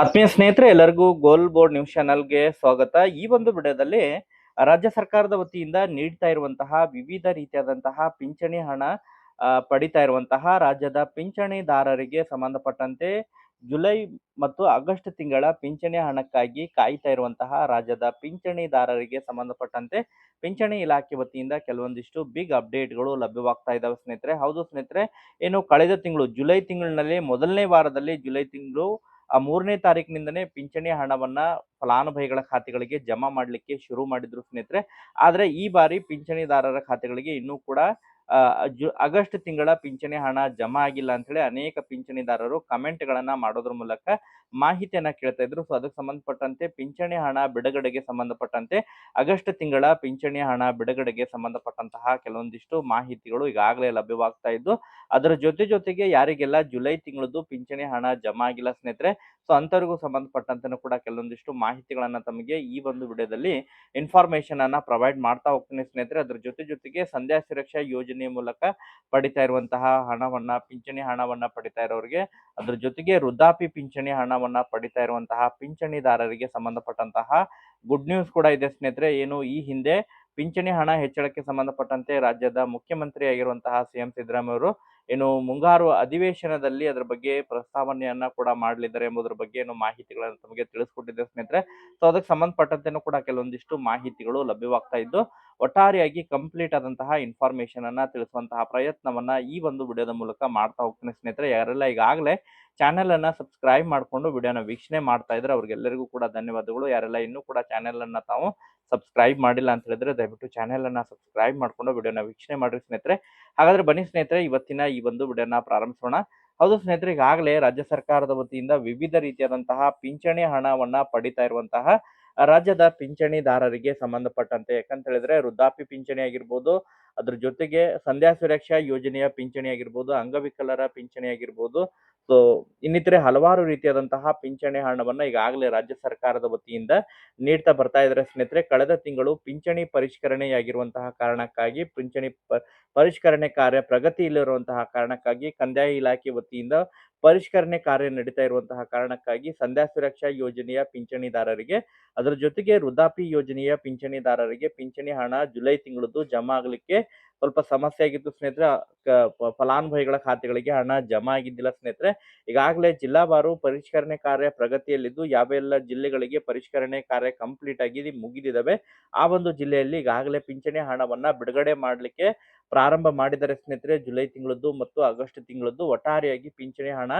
ಆತ್ಮೀಯ ಸ್ನೇಹಿತರೆ, ಎಲ್ಲರಿಗೂ ಗೋಲ್ ಬೋರ್ಡ್ ನ್ಯೂಸ್ ಚಾನಲ್ಗೆ ಸ್ವಾಗತ. ಈ ಒಂದು ವಿಡಿಯೋದಲ್ಲಿ ರಾಜ್ಯ ಸರ್ಕಾರದ ವತಿಯಿಂದ ನೀಡ್ತಾ ಇರುವಂತಹ ವಿವಿಧ ರೀತಿಯಾದಂತಹ ಪಿಂಚಣಿ ಹಣ ಪಡಿತಾ ಇರುವಂತಹ ರಾಜ್ಯದ ಪಿಂಚಣಿದಾರರಿಗೆ ಸಂಬಂಧಪಟ್ಟಂತೆ ಜುಲೈ ಮತ್ತು ಆಗಸ್ಟ್ ತಿಂಗಳ ಪಿಂಚಣಿ ಹಣಕ್ಕಾಗಿ ಕಾಯ್ತಾ ಇರುವಂತಹ ರಾಜ್ಯದ ಪಿಂಚಣಿದಾರರಿಗೆ ಸಂಬಂಧಪಟ್ಟಂತೆ ಪಿಂಚಣಿ ಇಲಾಖೆ ವತಿಯಿಂದ ಕೆಲವೊಂದಿಷ್ಟು ಬಿಗ್ ಅಪ್ಡೇಟ್ಗಳು ಲಭ್ಯವಾಗ್ತಾ ಇದ್ದಾವೆ ಸ್ನೇಹಿತರೆ. ಹೌದು ಸ್ನೇಹಿತರೆ, ಏನು ಕಳೆದ ತಿಂಗಳು ಜುಲೈ ತಿಂಗಳಿನಲ್ಲಿ, ಮೊದಲನೇ ವಾರದಲ್ಲಿ ಜುಲೈ ತಿಂಗಳು ಆ ಮೂರನೇ ತಾರೀಕಿನಿಂದನೇ ಪಿಂಚಣಿ ಹಣವನ್ನ ಫಲಾನುಭವಿಗಳ ಖಾತೆಗಳಿಗೆ ಜಮಾ ಮಾಡಲಿಕ್ಕೆ ಶುರು ಮಾಡಿದ್ರು ಸ್ನೇಹಿತರೆ. ಆದರೆ ಈ ಬಾರಿ ಪಿಂಚಣಿದಾರರ ಖಾತೆಗಳಿಗೆ ಇನ್ನೂ ಕೂಡ ಆಗಸ್ಟ್ ತಿಂಗಳ ಪಿಂಚಣಿ ಹಣ ಜಮಾ ಆಗಿಲ್ಲ ಅಂತೇಳಿ ಅನೇಕ ಪಿಂಚಣಿದಾರರು ಕಮೆಂಟ್ ಗಳನ್ನ ಮಾಡೋದ್ರ ಮೂಲಕ ಮಾಹಿತಿಯನ್ನ ಕೇಳ್ತಾ ಇದ್ರು. ಸೊ, ಅದಕ್ಕೆ ಸಂಬಂಧಪಟ್ಟಂತೆ ಪಿಂಚಣಿ ಹಣ ಬಿಡುಗಡೆಗೆ ಸಂಬಂಧಪಟ್ಟಂತೆ ಆಗಸ್ಟ್ ತಿಂಗಳ ಪಿಂಚಣಿ ಹಣ ಬಿಡುಗಡೆಗೆ ಸಂಬಂಧಪಟ್ಟಂತಹ ಕೆಲವೊಂದಿಷ್ಟು ಮಾಹಿತಿಗಳು ಈಗಾಗಲೇ ಲಭ್ಯವಾಗ್ತಾ ಇದ್ದು, ಅದರ ಜೊತೆ ಜೊತೆಗೆ ಯಾರಿಗೆಲ್ಲ ಜುಲೈ ತಿಂಗಳದ್ದು ಪಿಂಚಣಿ ಹಣ ಜಮಾ ಆಗಿಲ್ಲ ಸ್ನೇಹಿತರೆ ಸೊ ಅಂಥವ್ರಿಗೂ ಸಂಬಂಧಪಟ್ಟಂತೆ ಕೂಡ ಕೆಲವೊಂದಿಷ್ಟು ಮಾಹಿತಿಗಳನ್ನ ತಮಗೆ ಈ ಒಂದು ವಿಡಿಯೋದಲ್ಲಿ ಇನ್ಫಾರ್ಮೇಶನ್ ಅನ್ನ ಪ್ರೊವೈಡ್ ಮಾಡ್ತಾ ಹೋಗ್ತೀನಿ ಸ್ನೇಹಿತರೆ. ಅದ್ರ ಜೊತೆ ಜೊತೆಗೆ ಸಂಧ್ಯಾ ಸುರಕ್ಷಾ ಯೋಜನೆ ಮೂಲಕ ಪಡಿತಾ ಇರುವಂತಹ ಹಣವನ್ನ, ಪಿಂಚಣಿ ಹಣವನ್ನ ಪಡಿತಾ ಇರೋರಿಗೆ, ಅದ್ರ ಜೊತೆಗೆ ವೃದ್ಧಾಪಿ ಪಿಂಚಣಿ ಹಣವನ್ನ ಪಡಿತಾ ಇರುವಂತಹ ಪಿಂಚಣಿದಾರರಿಗೆ ಸಂಬಂಧಪಟ್ಟಂತಹ ಗುಡ್ ನ್ಯೂಸ್ ಕೂಡ ಇದೆ ಸ್ನೇಹಿತರೆ. ಏನು ಈ ಹಿಂದೆ ಪಿಂಚಣಿ ಹಣ ಹೆಚ್ಚಳಕ್ಕೆ ಸಂಬಂಧಪಟ್ಟಂತೆ ರಾಜ್ಯದ ಮುಖ್ಯಮಂತ್ರಿ ಆಗಿರುವಂತಹ ಸಿ ಎಂ ಸಿದ್ದರಾಮಯ್ಯ ಏನು ಮುಂಗಾರು ಅಧಿವೇಶನದಲ್ಲಿ ಅದರ ಬಗ್ಗೆ ಪ್ರಸ್ತಾವನೆಯನ್ನ ಕೂಡ ಮಾಡಲಿದ್ದಾರೆ ಎಂಬುದರ ಬಗ್ಗೆ ಏನು ಮಾಹಿತಿಗಳನ್ನು ತಮಗೆ ತಿಳಿಸ್ಕೊಟ್ಟಿದ್ದೆ ಸ್ನೇಹಿತರೆ. ಸೊ ಅದಕ್ಕೆ ಸಂಬಂಧಪಟ್ಟಂತೆನೂ ಕೂಡ ಕೆಲವೊಂದಿಷ್ಟು ಮಾಹಿತಿಗಳು ಲಭ್ಯವಾಗ್ತಾ ಇದ್ದು ಒಟ್ಟಾರೆಯಾಗಿ ಕಂಪ್ಲೀಟ್ ಆದಂತಹ ಇನ್ಫಾರ್ಮೇಶನ್ ಅನ್ನ ತಿಳಿಸುವಂತಹ ಪ್ರಯತ್ನವನ್ನ ಈ ಒಂದು ವಿಡಿಯೋದ ಮೂಲಕ ಮಾಡ್ತಾ ಹೋಗ್ತೀನಿ ಸ್ನೇಹಿತರೆ. ಯಾರೆಲ್ಲ ಈಗಾಗಲೇ ಚಾನೆಲ್ ಅನ್ನ ಸಬ್ಸ್ಕ್ರೈಬ್ ಮಾಡ್ಕೊಂಡು ವಿಡಿಯೋನ ವೀಕ್ಷಣೆ ಮಾಡ್ತಾ ಇದ್ರೆ ಅವ್ರಿಗೆಲ್ಲರಿಗೂ ಕೂಡ ಧನ್ಯವಾದಗಳು. ಯಾರೆಲ್ಲ ಇನ್ನೂ ಕೂಡ ಚಾನೆಲ್ ಅನ್ನ ತಾವು ಸಬ್ಸ್ಕ್ರೈಬ್ ಮಾಡಿಲ್ಲ ಅಂತ ಹೇಳಿದ್ರೆ ದಯವಿಟ್ಟು ಚಾನೆಲ್ ಅನ್ನ ಸಬ್ಸ್ಕ್ರೈಬ್ ಮಾಡ್ಕೊಂಡು ವಿಡಿಯೋನ ವೀಕ್ಷಣೆ ಮಾಡ್ರಿ ಸ್ನೇಹಿತರೆ. ಹಾಗಾದ್ರೆ ಬನ್ನಿ ಸ್ನೇಹಿತರೆ, ಇವತ್ತಿನ ಈ ಒಂದು ವಿಡಿಯೋನ ಪ್ರಾರಂಭಿಸೋಣ. ಹೌದು ಸ್ನೇಹಿತರೆ, ಈಗಾಗಲೇ ರಾಜ್ಯ ಸರ್ಕಾರದ ವತಿಯಿಂದ ವಿವಿಧ ರೀತಿಯಾದಂತಹ ಪಿಂಚಣಿ ಹಣವನ್ನ ಪಡಿತಾ ಇರುವಂತಹ ರಾಜ್ಯದ ಪಿಂಚಣಿದಾರರಿಗೆ ಸಂಬಂಧಪಟ್ಟಂತೆ. ಯಾಕಂತ ಹೇಳಿದ್ರೆ ವೃದ್ಧಾಪ್ಯ ಪಿಂಚಣಿ ಆಗಿರ್ಬೋದು, ಅದ್ರ ಜೊತೆಗೆ ಸಂಧ್ಯಾ ಸುರಕ್ಷಾ ಯೋಜನೆಯ ಪಿಂಚಣಿ ಆಗಿರ್ಬೋದು, ಅಂಗವಿಕಲರ ಪಿಂಚಣಿ ಆಗಿರ್ಬೋದು. ಸೊ ಇನ್ನಿತರೆ ಹಲವಾರು ರೀತಿಯಾದಂತಹ ಪಿಂಚಣಿ ಹಣವನ್ನು ಈಗಾಗಲೇ ರಾಜ್ಯ ಸರ್ಕಾರದ ವತಿಯಿಂದ ನೀಡ್ತಾ ಬರ್ತಾ ಇದ್ದಾರೆ. ಸ್ನೇಹಿತರೆ, ಕಳೆದ ತಿಂಗಳು ಪಿಂಚಣಿ ಪರಿಷ್ಕರಣೆಯಾಗಿರುವಂತಹ ಕಾರಣಕ್ಕಾಗಿ, ಪಿಂಚಣಿ ಪರಿಷ್ಕರಣೆ ಕಾರ್ಯ ಪ್ರಗತಿಯಲ್ಲಿರುವಂತಹ ಕಾರಣಕ್ಕಾಗಿ ಕಂದಾಯ ಇಲಾಖೆ ವತಿಯಿಂದ ಪರಿಷ್ಕರಣೆ ಕಾರ್ಯ ನಡೀತಾ ಇರುವಂತಹ ಕಾರಣಕ್ಕಾಗಿ ಸಂಧ್ಯಾ ಸುರಕ್ಷಾ ಯೋಜನೆಯ ಪಿಂಚಣಿದಾರರಿಗೆ, ಅದರ ಜೊತೆಗೆ ವೃದ್ಧಾಪಿ ಯೋಜನೆಯ ಪಿಂಚಣಿದಾರರಿಗೆ ಪಿಂಚಣಿ ಹಣ ಜುಲೈ ತಿಂಗಳದ್ದು ಜಮಾ ಆಗಲಿಕ್ಕೆ ಸ್ವಲ್ಪ ಸಮಸ್ಯೆ ಆಗಿತ್ತು ಸ್ನೇಹಿತರೆ. ಫಲಾನುಭವಿಗಳ ಖಾತೆಗಳಿಗೆ ಹಣ ಜಮಾ ಆಗಿದ್ದಿಲ್ಲ ಸ್ನೇಹಿತರೆ. ಈಗಾಗಲೇ ಜಿಲ್ಲಾವಾರು ಪರಿಷ್ಕರಣೆ ಕಾರ್ಯ ಪ್ರಗತಿಯಲ್ಲಿದ್ದು ಯಾವೆಲ್ಲ ಜಿಲ್ಲೆಗಳಿಗೆ ಪರಿಷ್ಕರಣೆ ಕಾರ್ಯ ಕಂಪ್ಲೀಟ್ ಆಗಿ ಮುಗಿದಿದ್ದಾವೆ, ಆ ಒಂದು ಜಿಲ್ಲೆಯಲ್ಲಿ ಈಗಾಗಲೇ ಪಿಂಚಣಿ ಹಣವನ್ನ ಬಿಡುಗಡೆ ಮಾಡಲಿಕ್ಕೆ ಪ್ರಾರಂಭ ಮಾಡಿದ್ದಾರೆ ಸ್ನೇಹಿತರೆ, ಜುಲೈ ತಿಂಗಳದ್ದು ಮತ್ತು ಆಗಸ್ಟ್ ತಿಂಗಳದ್ದು ಒಟ್ಟಾರೆಯಾಗಿ ಪಿಂಚಣಿ ಹಣ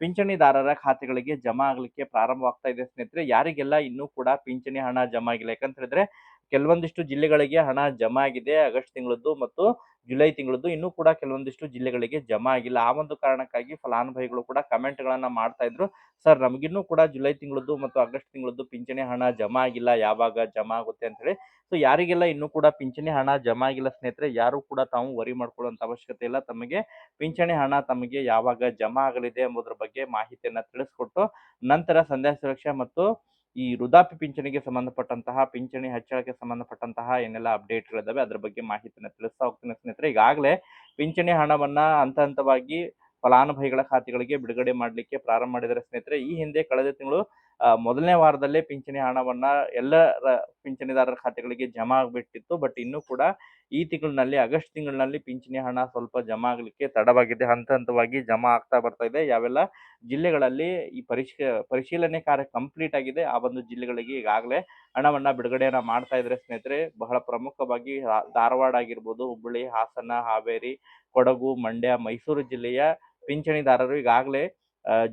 ಪಿಂಚಣಿದಾರರ ಖಾತೆಗಳಿಗೆ ಜಮಾ ಆಗಲಿಕ್ಕೆ ಪ್ರಾರಂಭವಾಗ್ತಾ ಇದೆ ಸ್ನೇಹಿತರೆ. ಯಾರಿಗೆಲ್ಲ ಇನ್ನೂ ಕೂಡ ಪಿಂಚಣಿ ಹಣ ಜಮಾ ಆಗಿಲ್ಲ ಯಾಕಂತ ಹೇಳಿದ್ರೆ ಕೆಲವೊಂದಿಷ್ಟು ಜಿಲ್ಲೆಗಳಿಗೆ ಹಣ ಜಮಾ ಆಗಿದೆ ಆಗಸ್ಟ್ ತಿಂಗಳದ್ದು ಮತ್ತು ಜುಲೈ ತಿಂಗಳದ್ದು ಇನ್ನೂ ಕೂಡ ಕೆಲವೊಂದಿಷ್ಟು ಜಿಲ್ಲೆಗಳಿಗೆ ಜಮಾ ಆಗಿಲ್ಲ. ಆ ಒಂದು ಕಾರಣಕ್ಕಾಗಿ ಫಲಾನುಭವಿಗಳು ಕೂಡ ಕಮೆಂಟ್ ಗಳನ್ನ ಮಾಡ್ತಾ ಇದ್ರು. ಸರ್, ನಮಗಿನ್ನೂ ಕೂಡ ಜುಲೈ ತಿಂಗಳದ್ದು ಮತ್ತು ಆಗಸ್ಟ್ ತಿಂಗಳದ್ದು ಪಿಂಚಣಿ ಹಣ ಜಮಾ ಆಗಿಲ್ಲ. ಯಾವಾಗ ಜಮಾ ಆಗುತ್ತೆ ಅಂತ ಹೇಳಿ. ಸೊ, ಯಾರಿಗೆಲ್ಲ ಇನ್ನೂ ಕೂಡ ಪಿಂಚಣಿ ಹಣ ಜಮಾ ಆಗಿಲ್ಲ ಸ್ನೇಹಿತರೆ, ಯಾರು ಕೂಡ ತಾವು ವರಿ ಮಾಡ್ಕೊಳ್ಳುವಂತ ಅವಶ್ಯಕತೆ ಇಲ್ಲ. ತಮಗೆ ಪಿಂಚಣಿ ಹಣ ತಮಗೆ ಯಾವಾಗ ಜಮಾ ಆಗಲಿದೆ ಎಂಬುದರ ಬಗ್ಗೆ ಮಾಹಿತಿಯನ್ನ ತಿಳಿಸ್ಕೊಟ್ಟು ನಂತರ ಸಂಧ್ಯಾ ಸುರಕ್ಷಾ ಮತ್ತು ಈ ವೃದ್ಧಾಪ್ಯ ಪಿಂಚಣಿಗೆ ಸಂಬಂಧಪಟ್ಟಂತಹ, ಪಿಂಚಣಿ ಹೆಚ್ಚಳಕ್ಕೆ ಸಂಬಂಧಪಟ್ಟಂತಹ ಏನೆಲ್ಲ ಅಪ್ಡೇಟ್ಗಳಿದಾವೆ ಅದ್ರ ಬಗ್ಗೆ ಮಾಹಿತಿನ ತಿಳಿಸ್ತಾ ಹೋಗ್ತೀನಿ ಸ್ನೇಹಿತರೆ. ಈಗಾಗಲೇ ಪಿಂಚಣಿ ಹಣವನ್ನ ಹಂತ ಹಂತವಾಗಿ ಫಲಾನುಭವಿಗಳ ಖಾತೆಗಳಿಗೆ ಬಿಡುಗಡೆ ಮಾಡಲಿಕ್ಕೆ ಪ್ರಾರಂಭ ಮಾಡಿದರೆ ಸ್ನೇಹಿತರೆ. ಈ ಹಿಂದೆ ಕಳೆದ ತಿಂಗಳು ಮೊದಲನೇ ವಾರದಲ್ಲೇ ಪಿಂಚಣಿ ಹಣವನ್ನ ಎಲ್ಲ ಪಿಂಚಣಿದಾರರ ಖಾತೆಗಳಿಗೆ ಜಮಾ ಆಗ್ಬಿಟ್ಟಿತ್ತು. ಬಟ್ ಇನ್ನೂ ಕೂಡ ಈ ತಿಂಗಳಿನಲ್ಲಿ, ಆಗಸ್ಟ್ ತಿಂಗಳಿನಲ್ಲಿ ಪಿಂಚಣಿ ಹಣ ಸ್ವಲ್ಪ ಜಮಾ ಆಗಲಿಕ್ಕೆ ತಡವಾಗಿದೆ. ಹಂತ ಹಂತವಾಗಿ ಜಮಾ ಆಗ್ತಾ ಬರ್ತಾ ಇದೆ. ಯಾವೆಲ್ಲ ಜಿಲ್ಲೆಗಳಲ್ಲಿ ಈ ಪರಿಶ್ ಪರಿಶೀಲನೆ ಕಾರ್ಯ ಕಂಪ್ಲೀಟ್ ಆಗಿದೆ. ಆ ಒಂದು ಜಿಲ್ಲೆಗಳಿಗೆ ಈಗಾಗಲೇ ಹಣವನ್ನ ಬಿಡುಗಡೆಯನ್ನ ಮಾಡ್ತಾ ಇದ್ರೆ ಸ್ನೇಹಿತರೆ, ಬಹಳ ಪ್ರಮುಖವಾಗಿ ಧಾರವಾಡ ಆಗಿರ್ಬೋದು, ಹುಬ್ಬಳ್ಳಿ, ಹಾಸನ, ಹಾವೇರಿ, ಕೊಡಗು, ಮಂಡ್ಯ, ಮೈಸೂರು ಜಿಲ್ಲೆಯ ಪಿಂಚಣಿದಾರರು ಈಗಾಗಲೇ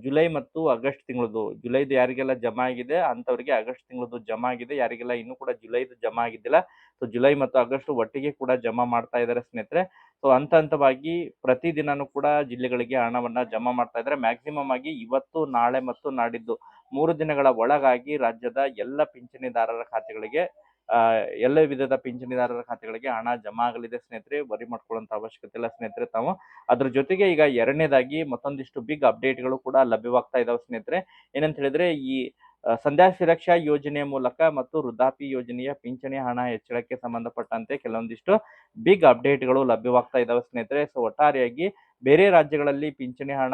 ಜುಲೈ ಮತ್ತು ಆಗಸ್ಟ್ ತಿಂಗಳದು. ಜುಲೈದು ಯಾರಿಗೆಲ್ಲ ಜಮಾ ಆಗಿದೆ ಅಂತವರಿಗೆ ಆಗಸ್ಟ್ ತಿಂಗಳದು ಜಮಾ ಆಗಿದೆ. ಯಾರಿಗೆಲ್ಲ ಇನ್ನೂ ಕೂಡ ಜುಲೈದು ಜಮಾ ಆಗಿದ್ದಿಲ್ಲ. ಸೊ, ಜುಲೈ ಮತ್ತು ಆಗಸ್ಟ್ ಒಟ್ಟಿಗೆ ಕೂಡ ಜಮಾ ಮಾಡ್ತಾ ಇದ್ದಾರೆ ಸ್ನೇಹಿತರೆ. ಸೊ, ಹಂತ ಹಂತವಾಗಿ ಪ್ರತಿದಿನನೂ ಕೂಡ ಜಿಲ್ಲೆಗಳಿಗೆ ಹಣವನ್ನು ಜಮಾ ಮಾಡ್ತಾ ಇದ್ದಾರೆ. ಮ್ಯಾಕ್ಸಿಮಮ್ ಆಗಿ ಇವತ್ತು, ನಾಳೆ ಮತ್ತು ನಾಡಿದ್ದು ಮೂರು ದಿನಗಳ ಒಳಗಾಗಿ ರಾಜ್ಯದ ಎಲ್ಲ ಪಿಂಚಣಿದಾರರ ಖಾತೆಗಳಿಗೆ ಎಲ್ಲ ವಿಧದ ಪಿಂಚಣಿದಾರರ ಖಾತೆಗಳಿಗೆ ಹಣ ಜಮಾ ಆಗಲಿದೆ ಸ್ನೇಹಿತರೆ, ವರಿ ಮಾಡ್ಕೊಳ್ಳುವಂತ ಅವಶ್ಯಕತೆ ಇಲ್ಲ ಸ್ನೇಹಿತರೆ ತಾವು. ಅದ್ರ ಜೊತೆಗೆ ಈಗ ಎರಡನೇದಾಗಿ ಮತ್ತೊಂದಿಷ್ಟು ಬಿಗ್ ಅಪ್ಡೇಟ್ಗಳು ಕೂಡ ಲಭ್ಯವಾಗ್ತಾ ಇದಾವೆ ಸ್ನೇಹಿತರೆ. ಏನಂತ ಹೇಳಿದ್ರೆ ಈ ಸಂಧ್ಯಾ ಸುರಕ್ಷಾ ಯೋಜನೆಯ ಮೂಲಕ ಮತ್ತು ವೃದ್ಧಾಪಿ ಯೋಜನೆಯ ಪಿಂಚಣಿ ಹಣ ಹೆಚ್ಚಳಕ್ಕೆ ಸಂಬಂಧಪಟ್ಟಂತೆ ಕೆಲವೊಂದಿಷ್ಟು ಬಿಗ್ ಅಪ್ಡೇಟ್ಗಳು ಲಭ್ಯವಾಗ್ತಾ ಇದಾವೆ ಸ್ನೇಹಿತರೆ. ಸೊ ಒಟ್ಟಾರೆಯಾಗಿ ಬೇರೆ ರಾಜ್ಯಗಳಲ್ಲಿ ಪಿಂಚಣಿ ಹಣ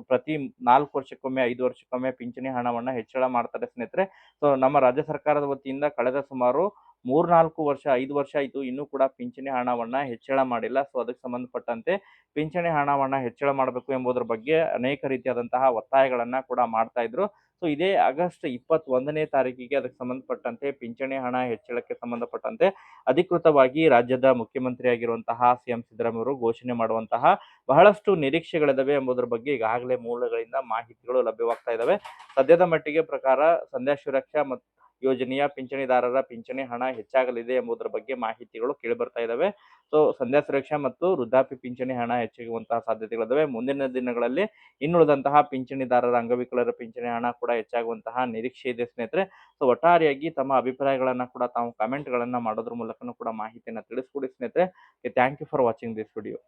ಪ್ರತಿ ನಾಲ್ಕು ವರ್ಷಕ್ಕೊಮ್ಮೆ, ಐದು ವರ್ಷಕ್ಕೊಮ್ಮೆ ಪಿಂಚಣಿ ಹಣವನ್ನ ಹೆಚ್ಚಳ ಮಾಡ್ತಾರೆ ಸ್ನೇಹಿತರೆ. ಸೊ ನಮ್ಮ ರಾಜ್ಯ ಸರ್ಕಾರದ ವತಿಯಿಂದ ಕಳೆದ ಸುಮಾರು ಮೂರ್ನಾಲ್ಕು ವರ್ಷ, ಐದು ವರ್ಷ ಆಯಿತು. ಇನ್ನೂ ಕೂಡ ಪಿಂಚಣಿ ಹಣವನ್ನ ಹೆಚ್ಚಳ ಮಾಡಿಲ್ಲ. ಸೊ ಅದಕ್ಕೆ ಸಂಬಂಧಪಟ್ಟಂತೆ ಪಿಂಚಣಿ ಹಣವನ್ನ ಹೆಚ್ಚಳ ಮಾಡಬೇಕು ಎಂಬುದರ ಬಗ್ಗೆ ಅನೇಕ ರೀತಿಯಾದಂತಹ ಒತ್ತಾಯಗಳನ್ನು ಕೂಡ ಮಾಡ್ತಾ ಇದ್ರು. ಸೊ, ಇದೇ ಆಗಸ್ಟ್ ಇಪ್ಪತ್ತೊಂದನೇ ತಾರೀಕಿಗೆ ಅದಕ್ಕೆ ಸಂಬಂಧಪಟ್ಟಂತೆ ಪಿಂಚಣಿ ಹಣ ಹೆಚ್ಚಳಕ್ಕೆ ಸಂಬಂಧಪಟ್ಟಂತೆ ಅಧಿಕೃತವಾಗಿ ರಾಜ್ಯದ ಮುಖ್ಯಮಂತ್ರಿ ಆಗಿರುವಂತಹ ಸಿ ಎಂ ಸಿದ್ದರಾಮಯ್ಯವರು ಘೋಷಣೆ ಮಾಡುವಂತಹ ಬಹಳಷ್ಟು ನಿರೀಕ್ಷೆಗಳಿದಾವೆ ಎಂಬುದರ ಬಗ್ಗೆ ಈಗಾಗಲೇ ಮೂಲಗಳಿಂದ ಮಾಹಿತಿಗಳು ಲಭ್ಯವಾಗ್ತಾ ಇದ್ದಾವೆ ಸದ್ಯದ ಮಟ್ಟಿಗೆ ಪ್ರಕಾರ ಸಂಧ್ಯಾ ಸುರಕ್ಷಾ ಮತ್ತು ಯೋಜನೆಯ ಪಿಂಚಣಿದಾರರ ಪಿಂಚಣಿ ಹಣ ಹೆಚ್ಚಾಗಲಿದೆ ಎಂಬುದರ ಬಗ್ಗೆ ಮಾಹಿತಿಗಳು ಕೇಳಿ ಬರ್ತಾ ಇದಾವೆ ಸೊ, ಸಂಧ್ಯಾ ಸುರಕ್ಷಾ ಮತ್ತು ವೃದ್ಧಾಪ್ಯ ಪಿಂಚಣಿ ಹಣ ಹೆಚ್ಚಾಗುವಂತಹ ಸಾಧ್ಯತೆಗಳಿದ್ದಾವೆ. ಮುಂದಿನ ದಿನಗಳಲ್ಲಿ ಇನ್ನುಳಿದಂತಹ ಪಿಂಚಣಿದಾರರ, ಅಂಗವಿಕಲರ ಪಿಂಚಣಿ ಹಣ ಕೂಡ ಹೆಚ್ಚಾಗುವಂತಹ ನಿರೀಕ್ಷೆ ಇದೆ ಸ್ನೇಹಿತರೆ. ಸೊ, ಒಟ್ಟಾರೆಯಾಗಿ ತಮ್ಮ ಅಭಿಪ್ರಾಯಗಳನ್ನು ಕೂಡ ತಾವು ಕಾಮೆಂಟ್ಗಳನ್ನು ಮಾಡೋದ್ರ ಮೂಲಕನೂ ಕೂಡ ಮಾಹಿತಿಯನ್ನು ತಿಳಿಸ್ಕೊಡಿ ಸ್ನೇಹಿತರೆ. Thank you for watching this video